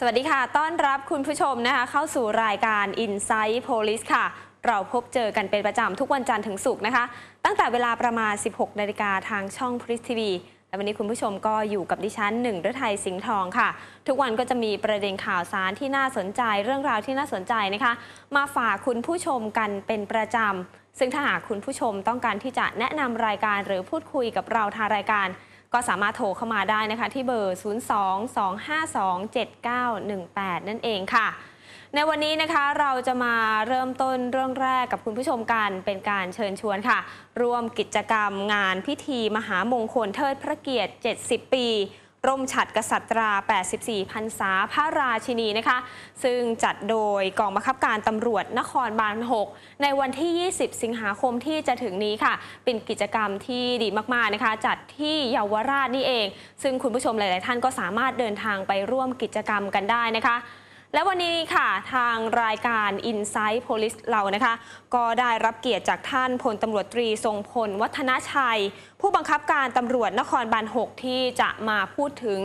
สวัสดีค่ะ ต้อนรับคุณผู้ชมนะคะ เข้าสู่รายการ Insight Police ค่ะ เราพบเจอกันเป็นประจำทุกวันจันทร์ถึงศุกร์นะคะ ตั้งแต่เวลาประมาณ 16 นาฬิกาทางช่องพริสทีวีและวันนี้คุณผู้ชมก็อยู่กับดิฉันหนึ่งฤทัยสิงห์ทองค่ะ ทุกวันก็จะมีประเด็นข่าวสารที่น่าสนใจ เรื่องราวที่น่าสนใจนะคะ มาฝากคุณผู้ชมกันเป็นประจำซึ่งถ้าหากคุณผู้ชมต้องการที่จะแนะนำรายการหรือพูดคุยกับเราทางรายการ ก็สามารถโทรเข้ามาได้นะคะ ที่เบอร์ 02-252-7918 นั่นเองค่ะ ในวันนี้นะคะเราจะมาเริ่มต้นเรื่องแรกกับคุณผู้ชมกันเป็นการเชิญชวนค่ะ ร่วมกิจกรรมงานพิธีมหามงคลเทิดพระเกียรติ 70 ปี ร่มฉัดกษัตรา 84 พรรษาพระราชินีนะคะ ซึ่งจัดโดยกองบังคับการตำรวจนครบาล 6 ในวันที่ 20 สิงหาคมที่จะถึงนี้ค่ะ เป็นกิจกรรมที่ดีมาก ๆ นะคะ จัดที่เยาวราชนี่เอง ซึ่งคุณผู้ชมหลาย ๆ ท่านก็สามารถเดินทางไปร่วมกิจกรรมกันได้นะคะ และวันนี้ค่ะทางรายการ Insight Police เรานะคะ ก็ได้รับเกียรติจากท่านพลตำรวจตรีทรงพล วัฒนชัย ผู้บังคับการตำรวจนครบาล 6 ที่จะมาพูดถึง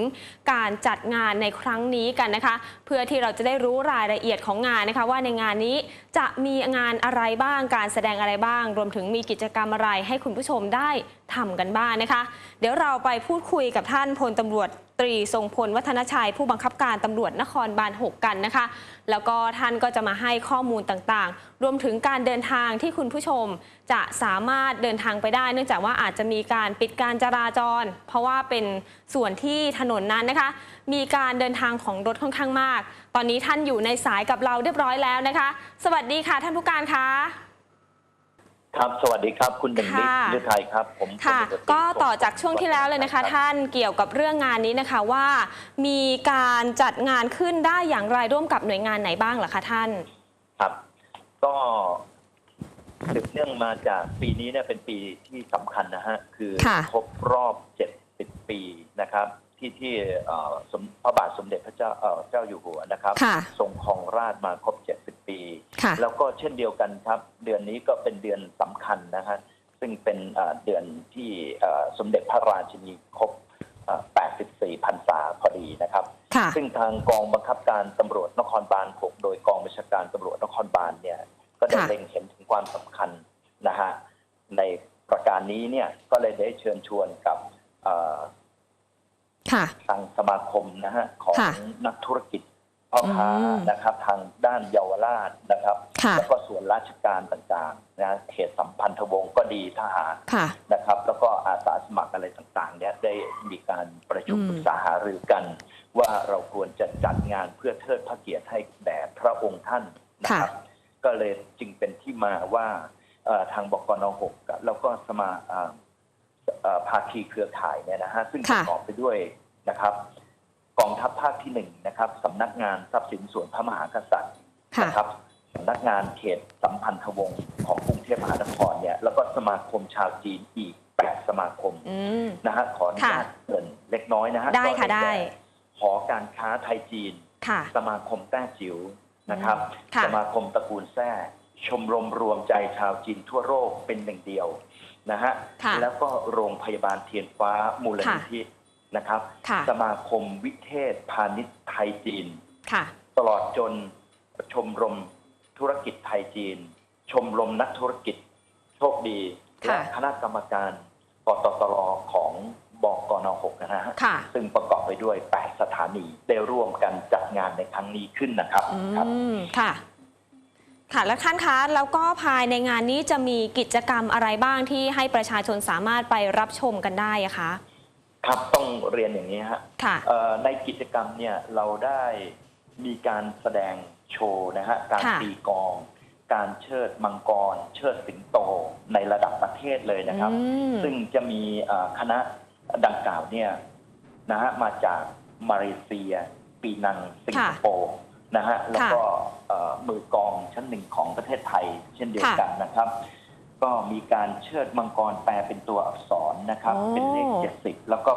การจัดงานในครั้งนี้กันนะคะ เพื่อที่เราจะได้รู้รายละเอียดของงานนะคะ ว่าในงานนี้จะมีงานอะไรบ้างการแสดงอะไรบ้าง รวมถึงมีกิจกรรมอะไรให้คุณผู้ชมได้ทำกันบ้างนะคะ เดี๋ยวเราไปพูดคุยกับท่านพลตำรวจ ตรี ทรงพลวัฒนชัย ผู้บังคับการตำรวจนครบาล 6 กันนะคะ แล้วก็ท่านก็จะมาให้ข้อมูลต่างๆ รวมถึงการเดินทางที่คุณผู้ชมจะสามารถเดินทางไปได้ เนื่องจากว่าอาจจะมีการปิดการจราจร เพราะว่าเป็นส่วนที่ถนนนั้นนะคะ มีการเดินทางของรถค่อนข้างมาก ตอนนี้ท่านอยู่ในสายกับเราเรียบร้อยแล้วนะคะ สวัสดีค่ะท่านผู้การคะ ครับ สวัสดีครับ คุณหนึ่งนิดค่ะ ฤทัยครับ ผมค่ะพลตำรวจตรีก็ต่อจากช่วงที่แล้วเลยนะคะ รับ ท่านเกี่ยวกับเรื่องงานนี้นะคะว่ามีการจัดงานขึ้นได้อย่างไรร่วมกับหน่วยงานไหนบ้างเหรอคะท่าน ครับ ก็สืบเนื่องมาจากปีนี้เนี่ยเป็นปีที่สำคัญนะฮะ คือค่ะ ครบรอบ 70 ปีนะครับ ที่ที่เอ่อสมพระบาทสมเด็จพระเจ้าเอ่อเจ้าอยู่หัวนะครับค่ะ ทรงครองราชย์มาครบ 70 ปี ค่ะ แล้วก็เช่นเดียวกันครับ เดือนนี้ก็เป็นเดือนสำคัญนะฮะซึ่งเป็นเอ่อเดือนที่เอ่อสมเด็จพระราชินีครบเอ่อ84พรรษาพอดีนะครับ ค่ะ ซึ่งทางกองบังคับการตำรวจนครบาล6โดยกองบัญชาการตำรวจนครบาลเนี่ย ก็ได้ค่ะ เล็งเห็นถึงความสำคัญนะฮะในประการนี้เนี่ยก็เลยได้เชิญชวนกับเอ่อค่ะ ทางสมาคมนะฮะของค่ะนักธุรกิจพ่อค้าอืมนะครับทางด้านเยาวราชนะครับค่ะแล้วก็ส่วนราชการต่างๆนะเขตสัมพันธวงศ์ก็ดีทหารค่ะนะครับ แล้วก็อาสาสมัครอะไรต่างๆเนี่ยได้มีการประชุมอืมปรึกษาหารือกัน ว่าเราควรจะจัดงานเพื่อเทิดพระเกียรติให้แด่พระองค์ท่านนะครับ ก็เลยจึงเป็นที่มาว่าเอ่อทางบกนหกกับแล้วก็สมาเอ่อเอ่อภาคีเครือข่ายเนี่ยนะฮะซึ่งปค่ะระกอบไปด้วย นะครับกองทัพภาคที่หนึ่งนะครับสำนักงานทรัพย์สินส่วนพระมหากษัตริย์ค่ะนะครับสำนักงานเขตสัมพันธวงศ์ของกรุงเทพมหานครเนี่ยแล้วก็สมาคมชาวจีนอีกแปดสมาคมอืมนะฮะขออนุญาตค่ะเกรินเล็กน้อยนะฮะได้ค่ะก็ได้แก่หอการค้าไทยจีนค่ะสมาคมแต้จิ๋วนะครับค่ะสมาคมตระกูลแท้ชมรมรวมใจชาวจีนทั่วโลกเป็นหนึ่งเดียวนะฮะค่ะแล้วก็โรงพยาบาลเทียนฟ้ามูลนิธิ นะครับค่ะสมาคมวิเทศพาณิชย์ไทยจีนค่ะตลอดจนชมรมธุรกิจไทยจีน ชมรมนักธุรกิจโชคดีค่ะและคณะกรรมการปตตรของบกน6นะฮะค่ะซึ่งประกอบไปด้วย 8 สถานีได้ร่วมกันจัดงานในครั้งนี้ขึ้นนะครับอืครับมค่ะ ค่ะ แล้วท่านคะ แล้วก็ภายในงานนี้จะมีกิจกรรมอะไรบ้างที่ให้ประชาชนสามารถไปรับชมกันได้อะคะ ครับต้องเรียนอย่างนี้ฮะค่ะเอ่อในกิจกรรมเนี่ยเราได้มีการแสดงโชว์นะฮะการค่ะ ตีกลอง การเชิดมังกร เชิดสิงโตในระดับประเทศเลยนะครับ อืมซึ่งจะมีเอ่อคณะดังกล่าวเนี่ยนะฮะมาจากมาเลเซีย ปีนังสิงคโปร์นะฮะแล้วก็เอ่อมือกลองชั้นหนึ่งของประเทศไทยเช่นเดียวกันนะครับ ก็มีการเชิดมังกรแปลเป็นตัวอักษรนะครับโอ้เป็นเลข70แล้วก็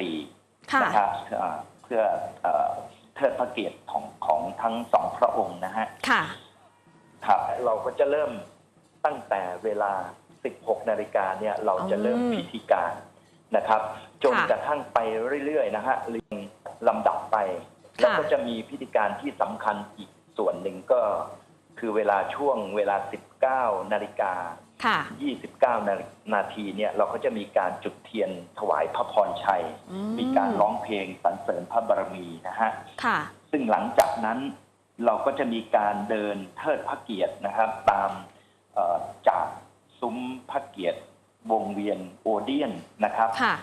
84ค่ะนะครับเอ่อเพื่อเอ่อเทิดพระเกียรติของของทั้งสองพระองค์นะฮะค่ะครับเราก็จะเริ่มตั้งแต่เวลา 16 นาฬิกาเนี่ยเราจะเริ่มอืมพิธีการนะครับ จนค่ะกระทั่งไปเรื่อยๆนะฮะเรียงลำดับไป แล้วก็จะมีพิธีการที่สำคัญอีกส่วนหนึ่งก็คือเวลาช่วงเวลา 19 นาฬิกา ค่ะ29 นานาทีเนี่ยเราก็จะมีการจุดเทียนถวายพระพรชัยอืมีการร้องเพลงสรรเสริญพระบารมีนะฮะค่ะ ซึ่งหลังจากนั้นเราก็จะมีการเดินเทิดพระเกียรตินะครับ ตามเอ่อจากซุ้มพระเกียรติวงเวียนโอเดียนนะครับค่ะ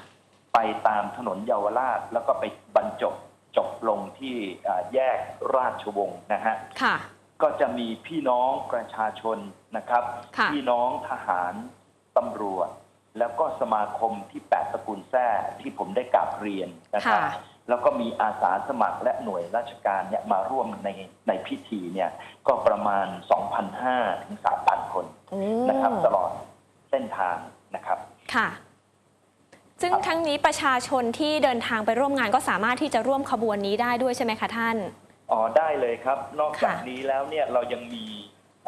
ไปตามถนนเยาวราชแล้วก็ไปบรรจบจบลงที่เอ่อแยกราชวงศ์นะฮะค่ะ ก็จะมีพี่น้องประชาชนนะครับค่ะพี่น้องทหารตำรวจ แล้วก็สมาคมที่แปดสกุลแท้ที่ผมได้กราบเรียนนะครับค่ะแล้วก็มีอาสาสมัครและหน่วยราชการเนี่ยมาร่วมในในพิธีเนี่ยก็ประมาณ 2,500ถึง3,000 คนโอ้นะครับ ตลอดเส้นทางนะครับค่ะซึ่งครับทั้งนี้ประชาชนที่เดินทางไปร่วมงานก็สามารถที่จะร่วมขบวนนี้ได้ด้วยใช่ไหมคะท่าน อ๋อได้เลยครับ นอกจากค่ะนี้แล้วเนี่ยเรายังมี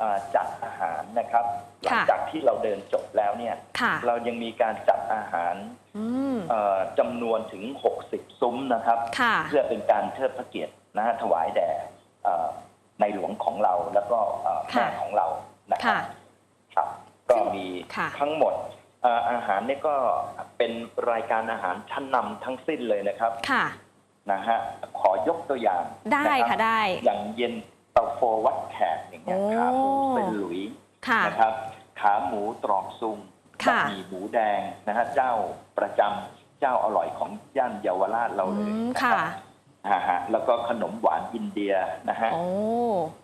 อ่าจัดอาหารนะครับ หลังค่ะจากที่เราเดินจบแล้วเนี่ยค่ะเรายังมีการจัดอาหารอืมเอ่อจำนวนถึง 60 ซุ้มนะครับค่ะเพื่อเป็นการเทิดพระเกียรตินะฮะถวายแด่เอ่อในหลวงของเราแล้วก็เอ่อค่ะแม่ของเรานะครับค่ะครับ ก็มีค่ะทั้งหมดเอ่ออาหารเนี่ยก็เป็นรายการอาหารชั้นนำทั้งสิ้นเลยนะครับค่ะ นะฮะขอยกตัวอย่างได้นรับค่ะได้ อย่างเย็นเตาโฟวัดแขกอย่างเงี้ยโอ้ขาหมูเป็นหลุยค่ะนะครับ ขาหมูตรอกซุงค่ะบะหมี่หมูแดงนะฮะเจ้าประจำเจ้าอร่อยของย่านเยาวราชเราอืเลยมนะค่ะฮะฮะแล้วก็ขนมหวานอินเดียนะฮะโอ้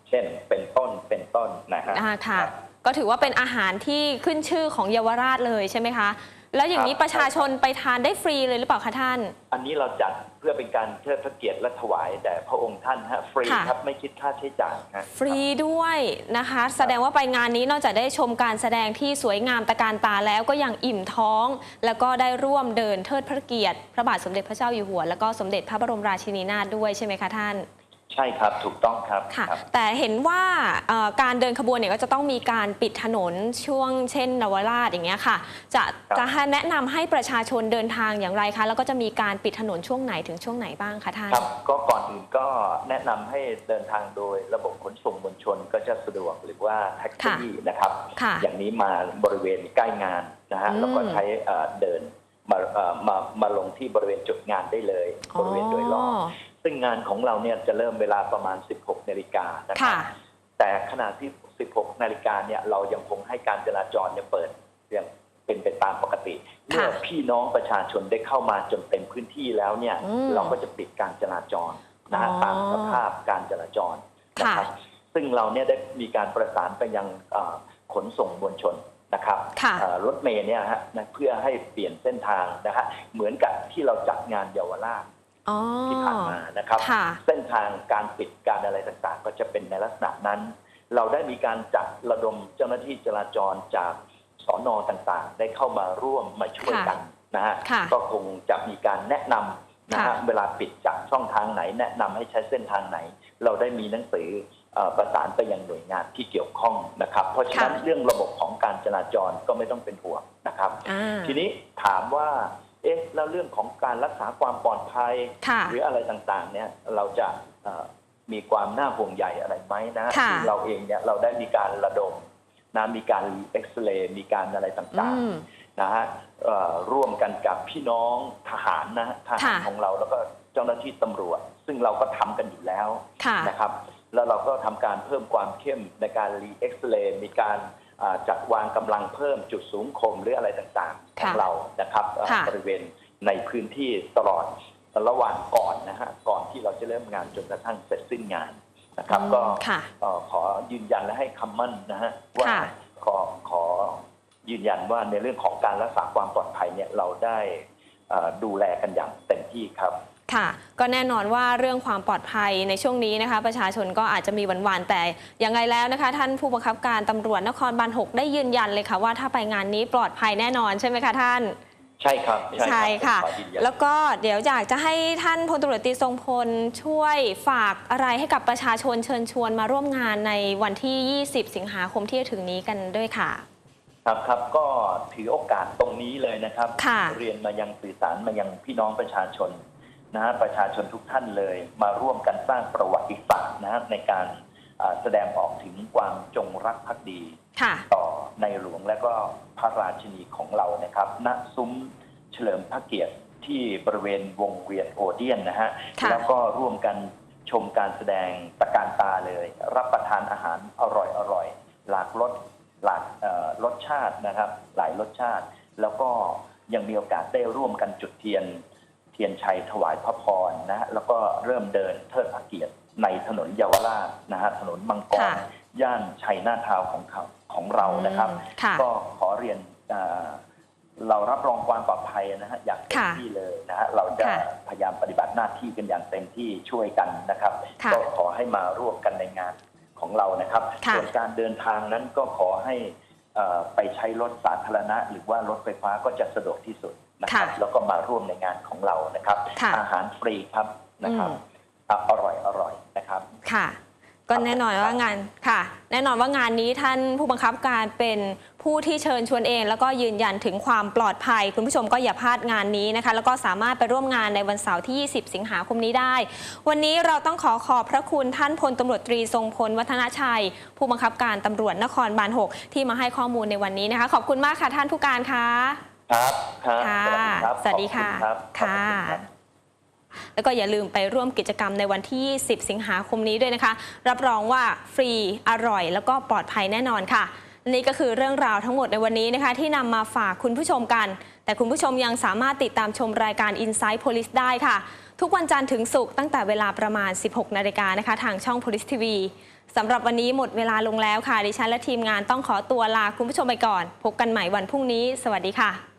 เช่นเป็นต้นเป็นต้นนะฮะอ่าค่ะรับก็ถือว่าเป็นอาหารที่ขึ้นชื่อของเยาวราชเลยใช่ไหมคะ แล้วอย่างนี้ครับประชาชนไปทานได้ฟรีเลยหรือเปล่าคะท่าน อันนี้เราจัดเพื่อเป็นการเทิดพระเกียรติและถวายแด่พระองค์ท่านฮะฟรีค่ะครับไม่คิดค่าใช้จ่ายฮะฟรีด้วยนะคะ แสดงว่าไปงานนี้นอกจากได้ชมการแสดงที่สวยงามตะการตาแล้วก็ยังอิ่มท้อง แล้วก็ได้ร่วมเดินเทิดพระเกียรติ พระบาทสมเด็จพระเจ้าอยู่หัว แล้วก็สมเด็จพระบรมราชินีนาถด้วยใช่ไหมคะท่าน ใช่ครับถูกต้องครับค่ะ ครับ แต่เห็นว่าเอ่อการเดินขบวนเนี่ยก็จะต้องมีการปิดถนนช่วงเช่นนวราชอย่างเงี้ยค่ะ จะครับ จะให้แนะนำให้ประชาชนเดินทางอย่างไรคะ แล้วก็จะมีการปิดถนนช่วงไหนถึงช่วงไหนบ้างคะท่าน ครับก็ก่อนอื่นก็แนะนำให้เดินทางโดยระบบขนส่งมวลชนก็จะสะดวกหรือว่าแท็กซี่นะครับ ค่ะ อย่างนี้มาบริเวณใกล้งานนะฮะอืมแล้วก็ใช้เอ่อเดิน มาเอ่อมามาลงที่บริเวณจุดงานได้เลย บริเวณโดยรอบซึ่งงานของเราเนี่ยจะเริ่มเวลาประมาณ 16 นาฬิกานะครัค่ะบแต่ขณะที่ 16 นาฬิกาเนี่ยเรายังคงให้การจราจรเนี่ยเปิดอย่างเป็นไปตามปกติ เมื่อพี่น้องประชาชนได้เข้ามาจนเต็มพื้นที่แล้วเนี่ยอืมเราก็จะปิดการจราจรนะฮะอ๋อตามสภาพการจราจรนะครับซึ่งเราเนี่ยได้มีการประสานไปยังเอ่อขนส่งมวลชน นะครับค่ะเอ่อรถเมย์เนี่ยฮะนะเพื่อให้เปลี่ยนเส้นทางนะฮะเหมือนกับที่เราจัดงานเยาวราชอ๋อที่ผ่านมานะครับค่ะเส้นทางการปิดการอะไรต่างๆ ก็จะเป็นในลักษณะนั้น เราได้มีการจัดระดมเจ้าหน้าที่จราจรจากสอนอต่างๆ ได้เข้ามาร่วมมาช่วยกันนะฮะค่ะก็คงจะมีการแนะนำนะฮะค่ะเวลาปิดจากช่องทางไหน แนะนำให้ใช้เส้นทางไหน เราได้มีหนังสือเอ่อ ประสานไปยังหน่วยงานที่เกี่ยวข้องนะครับ เพราะฉะนั้นค่ะเรื่องระบบของการจราจรก็ไม่ต้องเป็นห่วงนะครับอ่าทีนี้ถามว่าเอ๊ะแล้วเรื่องของการรักษาความปลอดภัยค่ะหรืออะไรต่างๆเนี่ยเราจะเอ่อมีความน่าห่วงใยอะไรไหมนะค่ะที่เราเองเนี่ยเราได้มีการระดมนะมีการเอ็กซเรย์มีการอะไรต่างอืมๆนะฮะเอ่อร่วมกันกับพี่น้องทหารนะฮะทหารค่ะของเราแล้วก็เจ้าหน้าที่ตำรวจ ซึ่งเราก็ทำกันอยู่แล้วค่ะนะครับ แล้วเราก็ทำการเพิ่มความเข้มในการรีเอ็กซเรย์มีการอ่าจัดวางกำลังเพิ่มจุดสูงคมหรืออะไรต่างๆของค่ะเรานะครับอ่าค่ะบริเวณในพื้นที่ตลอดระหว่างก่อนนะฮะก่อนที่เราจะเริ่มงานจนกระทั่งเสร็จสิ้นงานนะครับ ก็ค่ะเอ่อขอยืนยันและให้คำมั่นนะฮะว่าค่ะขอขอยืนยันว่าในเรื่องของการรักษาความปลอดภัยเนี่ยเราได้เอ่อดูแลกันอย่างเต็มที่ครับ ค่ะก็แน่นอนว่าเรื่องความปลอดภัยในช่วงนี้นะคะ ประชาชนก็อาจจะมีหวันๆแต่ยังไงแล้วนะคะ ท่านผู้บังคับการตำรวจนครบาล6ได้ยืนยันเลยค่ะว่าถ้าไปงานนี้ปลอดภัยแน่นอนใช่ไหมคะท่าน ใช่ครับ ใช่ค่ะผมขอยืนยันแล้วก็เดี๋ยวอยากจะให้ท่านพลตำรวจตรีทรงพลช่วยฝากอะไรให้กับประชาชนเชิญชวนมาร่วมงานในวันที่ 20 สิงหาคมที่จะถึงนี้กันด้วยค่ะครับครับก็ถือโอกาสตรงนี้เลยนะครับค่ะเรียนมายังสื่อสารมายังพี่น้องประชาชน นะฮะประชาชนทุกท่านเลยมาร่วมกันสร้างประวัติศาสตร์นะฮะในการอ่าแสดงออกถึงความจงรักภักดีค่ะต่อในหลวงและก็พระราชินีของเรานะครับณซุ้มเฉลิมพระเกียรติที่บริเวณวงเวียนโอเดียนนะฮะค่ะแล้วก็ร่วมกันชมการแสดงตะการตาเลย รับประทานอาหารอร่อยอร่อยหลากรสหลากเอ่อรสชาตินะครับ หลายรสชาติ แล้วก็ยังมีโอกาสได้ร่วมกันจุดเทียนเทียนชัยถวายพระพรนะฮะแล้วก็เริ่มเดินเทิดพระเกียรติในถนนเยาวราชนะฮะถนนมังกรค่ะย่านชัยนาทาวน์ของเขาของเรานะครับอืมค่ะก็ขอเรียนอ่าเรารับรองความปลอดภัยนะฮะอย่างเต็มค่ะที่เลยนะฮะเราจะค่ะพยายามปฏิบัติหน้าที่กันอย่างเต็มที่ช่วยกันนะครับค่ะก็ขอให้มาร่วมกันในงานของเรานะครับค่ะส่วนการเดินทางนั้นก็ขอให้เอ่อไปใช้รถสาธารณะ หรือว่ารถไฟฟ้าก็จะสะดวกที่สุด นะครับค่ะแล้วก็มาร่วมในงานของเรานะครับค่ะอาหารฟรีครับนะครับอืมอะอร่อยอร่อยนะครับค่ะก็แน่นอนว่างานค่ะ แน่นอนว่างานนี้ท่านผู้บังคับการเป็นผู้ที่เชิญชวนเอง แล้วก็ยืนยันถึงความปลอดภัย คุณผู้ชมก็อย่าพลาดงานนี้นะคะ แล้วก็สามารถไปร่วมงานในวันเสาร์ที่ 20 สิงหาคมนี้ได้ วันนี้เราต้องขอขอบพระคุณท่านพลตำรวจตรีทรงพลวัฒนชัย ผู้บังคับการตำรวจนครบาล 6 ที่มาให้ข้อมูลในวันนี้นะคะ ขอบคุณมากค่ะท่านผู้การคะ ครับครับค่ะสวัสดีครับสวัสดีค่ะขอบณรับขอบณค่ะรับ แล้วก็อย่าลืมไปร่วมกิจกรรมในวันที่ 10 สิงหาคมนี้ด้วยนะคะ รับรองว่าฟรีอร่อย แล้วก็ปลอดภัยแน่นอนค่ะ นี่ก็คือเรื่องราวทั้งหมดในวันนี้นะคะ ที่นำมาฝากคุณผู้ชมกัน แต่คุณผู้ชมยังสามารถติดตามชมรายการ Inside Police ได้ค่ะ ทุกวันจันทร์ถึงศุกร์ตั้งแต่เวลาประมาณ 16 นาฬิกานะคะ ทางช่อง Police TV สำหรับวันนี้หมดเวลาลงแล้วค่ะ ดิฉันและทีมงานต้องขอตัวลาคุณผู้ชมไปก่อน พบกันใหม่วันพรุ่งนี้ สวัสดีค่ะ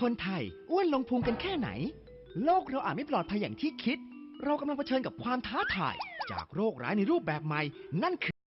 คนไทยอ้วนลงพุงกันแค่ไหน โลกเราอาจไม่ปลอดภัยอย่างที่คิด เรากำลังเผชิญกับความท้าทาย จากโรคร้ายในรูปแบบใหม่ นั่นคือ